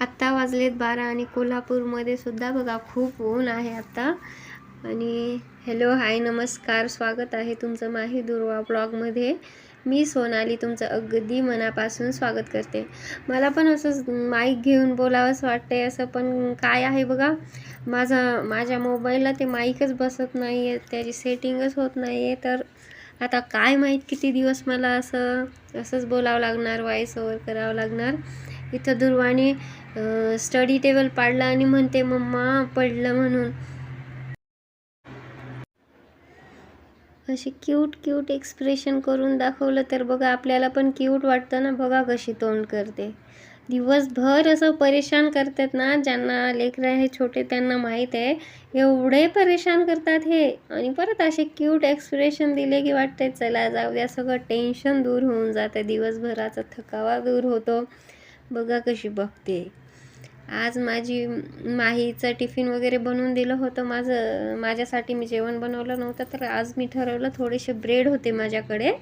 आत्ता वाजलेत बारा आणि कोल्हापूरमध्ये सुद्धा बघा खूप ऊन आहे आत्ता. आणि हॅलो हाय नमस्कार स्वागत आहे तुमचं माही दुर्वा ब्लॉगमध्ये मी सोनाली तुमचं अगदी मनापासून स्वागत करते. मला पण असं माईक घेऊन बोलावंच वाटतंय असं पण काय आहे बघा माझा माझ्या मोबाईलला ते माईकच बसत नाही आहे त्याची सेटिंगच होत नाही आहे तर आता काय माहीत किती दिवस मला असं असंच बोलावं लागणार वॉईस ओवर करावं लागणार. इथं दुर्वाणी स्टडी टेबल पाडला आणि म्हणते मम्मा पडलं म्हणून. अशी क्यूट क्यूट एक्सप्रेशन करून दाखवलं तर बघा आपल्याला पण क्यूट वाटतं ना. बघा कशी तोंड करते. दिवसभर असं परेशान करतात ना ज्यांना लेकरं हे छोटे त्यांना माहीत आहे. एवढे परेशान करतात हे. आणि परत असे क्यूट एक्सप्रेशन दिले की वाटते चला जाऊ द्या सगळं टेन्शन दूर होऊन जातं. दिवसभराचा थकावा दूर होतो. बघा कशी बघते. आज माझी माहीचं टिफिन वगैरे बनवून दिलं होतं. माझं माझ्यासाठी मी जेवण बनवलं नव्हतं तर आज मी ठरवलं थोडेसे ब्रेड होते माझ्याकडे.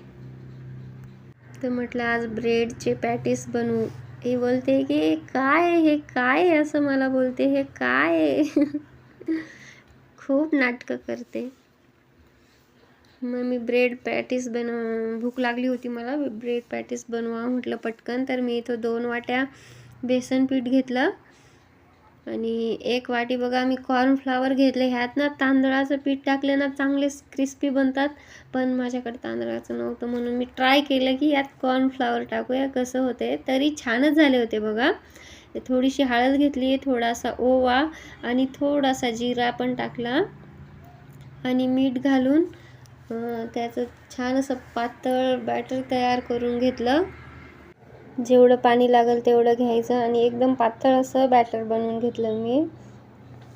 तर म्हटलं आज ब्रेडचे पॅटीस बनवू. हे बोलते की काय हे काय असं मला बोलते हे काय आहे? खूप नाटकं करते. मग मी ब्रेड पॅटीस बनव भूक लागली होती मला. ब्रेड पॅटीस बनवा म्हटलं पटकन. तर मी इथं दोन वाट्या बेसन पीठ घेतलं. आणि एक वाटी बघा मी कॉर्नफ्लावर घेतले. ह्यात ना तांदळाचं पीठ टाकले ना चांगलेच क्रिस्पी बनतात. पण माझ्याकडे तांदळाचं नव्हतं म्हणून मी ट्राय केलं की यात कॉर्नफ्लावर टाकूया. कसं होते तरी छानच झाले होते बघा. थोडीशी हळद घेतली थोडासा ओवा आणि थोडासा जिरा पण टाकला. आणि मीठ घालून त्याचं छान असं पातळ बॅटर तयार करून घेतलं. जेवढं पाणी लागेल तेवढं घ्यायचं आणि एकदम पातळ असं बॅटर बनवून घेतलं मी.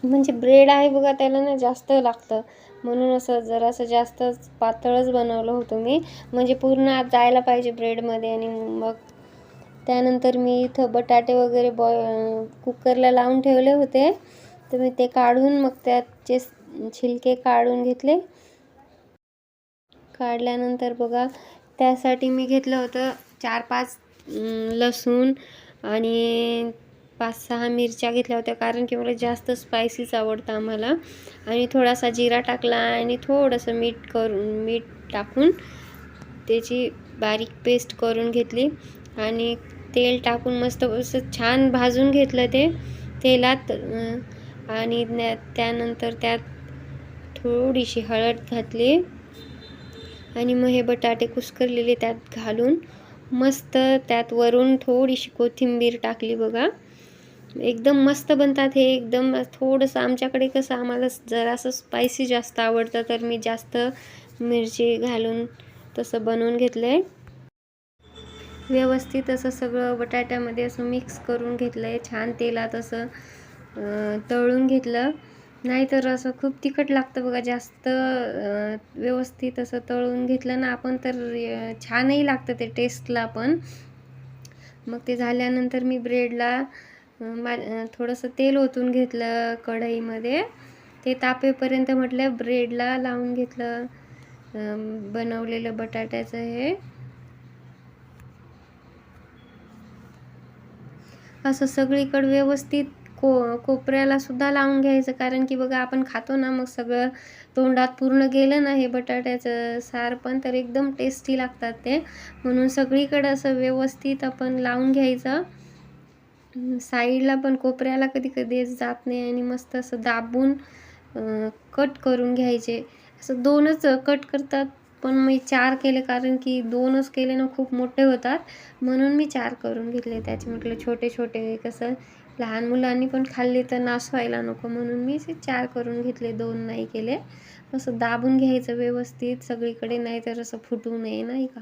म्हणजे ब्रेड आहे बघा त्याला ना जास्त लागतं. म्हणून असं जरासं जास्तच पातळच बनवलं होतं मी. म्हणजे पूर्ण आत जायला पाहिजे ब्रेडमध्ये आणि मग त्यानंतर मी इथं बटाटे वगैरे बॉय कुकरला लावून ठेवले होते. तर मी ते काढून मग त्याचे छिलके काढून घेतले. काढल्यानंतर बघा त्यासाठी मी घेतलं होतं चार पाच लसूण आणि पाच सहा मिरच्या घेतल्या होत्या कारण की मला जास्त स्पायसीच आवडतं आम्हाला. आणि थोडासा जिरा टाकला आणि थोडंसं मीठ करून मीठ टाकून त्याची बारीक पेस्ट करून घेतली. आणि तेल टाकून मस्त असं छान भाजून घेतलं ते तेलात. आणि त्यानंतर त्यात थोडीशी हळद घातली. आणि मग हे बटाटे कुस्करलेले त्यात घालून मस्त त्यात वरून थोडीशी कोथिंबीर टाकली बघा. एकदम मस्त बनतात हे एकदम थोडंसं आमच्याकडे कसं आम्हाला जरासं स्पायसी जास्त आवडतं तर मी जास्त मिरची घालून तसं बनवून घेतलं आहे व्यवस्थित असं सगळं बटाट्यामध्ये असं मिक्स करून घेतलं आहे छान तेलात असं तळून घेतलं. नाहीतर असं खूप तिखट लागतं बघा जास्त व्यवस्थित असं तळून घेतलं ना आपण तर छानही लागतं ते टेस्टला पण. मग ते झाल्यानंतर मी ब्रेडला मा थोडंसं तेल ओतून घेतलं कढईमध्ये. ते तापेपर्यंत म्हटलं ब्रेडला लावून घेतलं बनवलेलं बटाट्याचं हे. असं सगळीकडे व्यवस्थित को कोपऱ्याला सुद्धा लावून घ्यायचं. कारण की बघा आपण खातो ना मग सगळं तोंडात पूर्ण गेलं ना हे बटाट्याचं सार पण तर एकदम टेस्टी लागतात ते. म्हणून सगळीकडं असं व्यवस्थित आपण लावून घ्यायचं. साईडला पण कोपऱ्याला कधी कधी जात नाही आणि मस्त असं दाबून कट करून घ्यायचे. असं दोनच कट करतात पण मी चार केले कारण की दोनच केले ना खूप मोठे होतात. म्हणून मी चार करून घेतले. त्याचे म्हटलं छोटे छोटे कसं लहान मुलांनी पण खाल्ले तर नाश व्हायला नको. म्हणून मी असे चार करून घेतले. दोन नाही केले. असं दाबून घ्यायचं व्यवस्थित सगळीकडे नाही तर असं फुटू नये नाही का?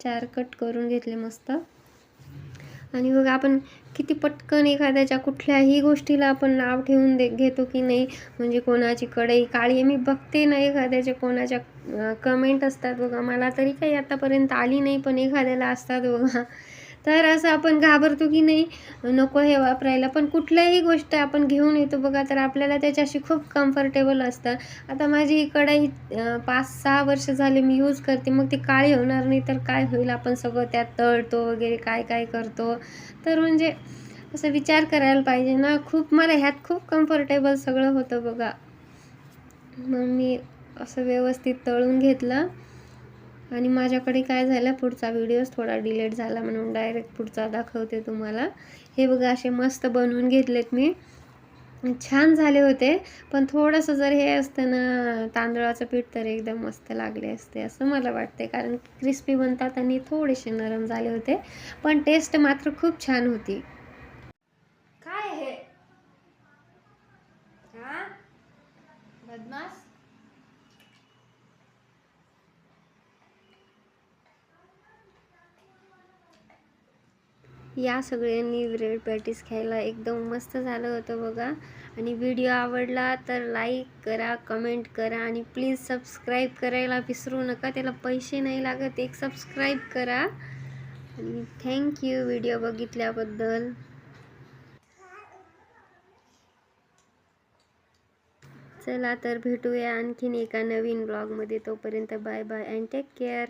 चार कट करून घेतले मस्त. आणि बघ आपण किती पटकन एखाद्याच्या कुठल्याही गोष्टीला आपण नाव ठेवून दे घेतो की नाही म्हणजे कोणाची कढई काळी मी बघते ना एखाद्याच्या कोणाच्या कमेंट असतात बघा. मला तरी काही आतापर्यंत आली नाही पण एखाद्याला असतात बघा. तर असं आपण घाबरतो की नाही नको हे वापरायला. पण कुठल्याही गोष्ट आपण घेऊन येतो बघा तर आपल्याला त्याच्याशी खूप कम्फर्टेबल असतं. आता माझी ही कढई पाच सहा वर्ष झाले मी यूज करते. मग ती काळी होणार नाही तर काय होईल? आपण सगळं त्यात तळतो वगैरे काय काय करतो. तर म्हणजे असं विचार करायला पाहिजे ना. खूप मला ह्यात खूप कम्फर्टेबल सगळं होतं बघा. मग मी असं व्यवस्थित तळून घेतलं. आणि माझ्याकडे काय झालं पुढचा व्हिडिओज थोडा डिलेट झाला म्हणून डायरेक्ट पुढचा दाखवते तुम्हाला. हे बघा असे मस्त बनवून घेतलेत मी. छान झाले होते पण थोडंसं जर हे असतं ना तांदळाचं पीठ तर एकदम मस्त लागले असते असं मला वाटते कारण क्रिस्पी बनतात आणि थोडेसे नरम झाले होते पण टेस्ट मात्र खूप छान होती. काय हे? हा? या सगळ्यांनी ब्रेड पॅटीस खायला एकदम मस्त झालं होतं बघा. आणि व्हिडिओ आवडला तर लाईक करा कमेंट करा आणि प्लीज सबस्क्राईब करायला विसरू नका. त्याला पैसे नाही लागत एक सबस्क्राईब करा. आणि थँक्यू व्हिडिओ बघितल्याबद्दल. चला तर भेटूया आणखीन एका नवीन ब्लॉगमध्ये तोपर्यंत bye bye and take care